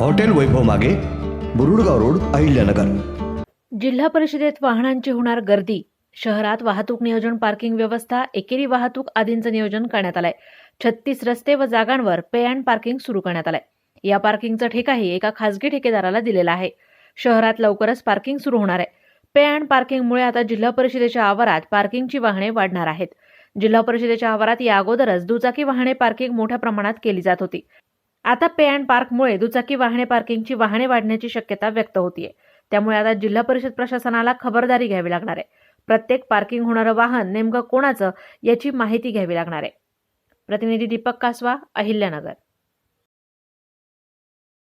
Hotel Vaibhav मागे Burudgaon road Ahilyanagar. जिल्हा परिषदेत वाहनांची होणार गर्दी. शहरात वाहतूक नियोजन पार्किंग व्यवस्था एकेरी वाहतूक आदींचं नियोजन करण्यात आलंय. छत्तीस रस्ते व जागांवर पे अँड पार्किंग सुरू करण्यात आलंय. या पार्किंगचा ठेकाही एका खासगी ठेकेदाराला दिलेला आहे. शहरात लवकरच पार्किंग सुरू होणार आहे. पे अँड पार्किंगमुळे आता जिल्हा परिषदेच्या आवारात पार्किंगची वाहने वाढणार आहेत. जिल्हा परिषदेच्या आवारात या अगोदरच दुचाकी वाहने पार्किंग मोठ्या प्रमाणात केली जात होती. आता पे अँड पार्कमुळे दुचाकी वाहने पार्किंगची वाहने वाढण्याची शक्यता व्यक्त होतीये. त्यामुळे आता जिल्हा परिषद प्रशासनाला खबरदारी घ्यावी लागणार आहे. प्रत्येक पार्किंग होणारं वाहन नेमकं कोणाचं याची माहिती घ्यावी लागणार आहे. प्रतिनिधी दीपक कासवा अहिल्यानगर.